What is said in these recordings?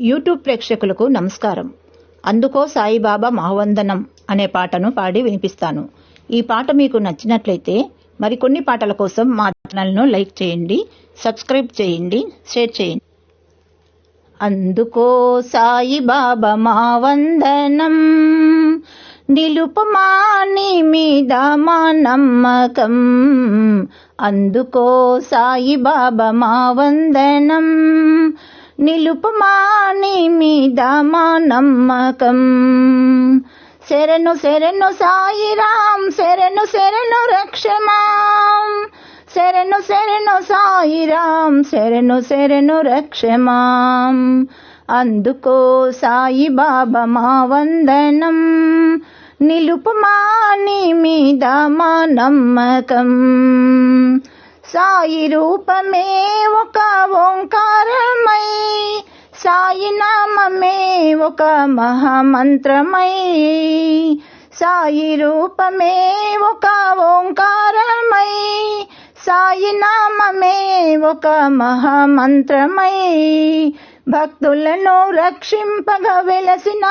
YouTube ప్రేక్షకులకు నమస్కారం. అందుకో సాయిబాబా మహవందనం అనే పాటను పాడి వినిపిస్తాను. ఈ పాట మీకు నచ్చినట్లయితే మరికొన్ని పాటల కోసం మా ఛానల్ను లైక్ చేయండి సబ్స్క్రైబ్ చేయండి షేర్ చేయండి. అందుకో సాయిబాబా మావందనం నిలుపమాని మీద మా నమ్మకం. అందుకో సాయిబాబా మావందనం నిలుపమాని మీద మా నమ్మకం. శరణు శరణు సాయిరాం శరణు శరణు రక్షమాం. శరణు శరణు సాయిరాం శరణు శరణు రక్షమాం. అందుకో సాయి బాబా మా వందనం. నిలుపమాని మీద మా నమ్మకం. సాయి రూపమే ఒక ఓంకార నామమే ఒక మహామంత్రమై. సాయి రూపమే ఒక ఓంకారమై. సాయి నామమే ఒక మహామంత్రమై. భక్తులను రక్షింపగ వెలసిన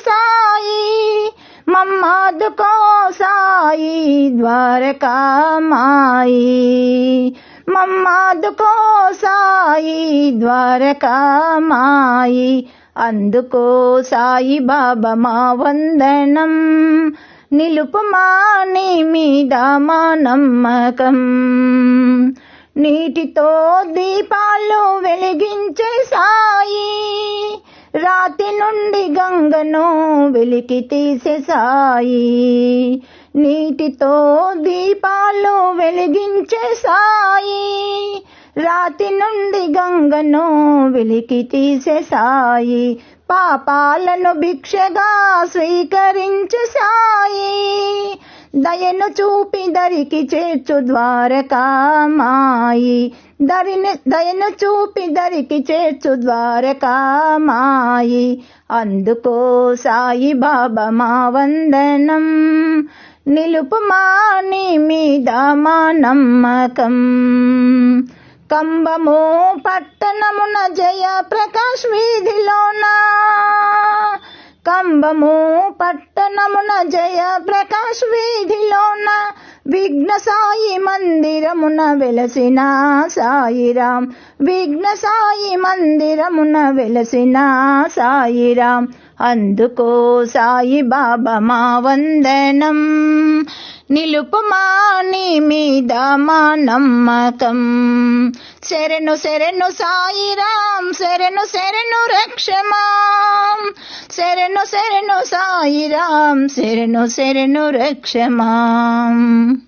సాయి మమ్మాదుకో సాయి ద్వారకామాయి. మమ్మాదుకో సాయి ద్వారకామాయి. అందుకో సాయి బాబా మా వందనం నిలుపుమాని మీద మా నమ్మకం. నీటితో దీపాలు వెలిగించే సాయి రాతి నుండి గంగను వెలికి తీసే సాయి. నీటితో దీపాలు వెలిగించే సాయి రాతి నుండి గంగను వెలికి తీసే సాయి పాపాలను భిక్షగా స్వీకరించు సాయి. దయను చూపి దరికి చేర్చు ద్వారకామాయి. దరిని దయను చూపి దరికి చేర్చు ద్వారకామాయి. అందుకో సాయి బాబా మా వందనం. నిలుపు మాని మీద మా నమ్మకం. కంబము పట్టణమున జయ ప్రకాష్ వీధిలోన. కంబము పట్టణమున జయ ప్రకాష్ వీధిలోన. విఘ్న సాయి మందిరమున వెలసిన సాయిరాం. విఘ్న సాయి మందిరమున వెలసిన సాయిరాం. అందుకో సాయి బాబా మా వందనం. నిలుపుమా నీ మీద మా నమ్మకం. శరణు శరణు సాయిరాం శరణు శరణు రక్షమాం. శరణు శరణు సాయిరాం శరణు శరణు రక్షమాం.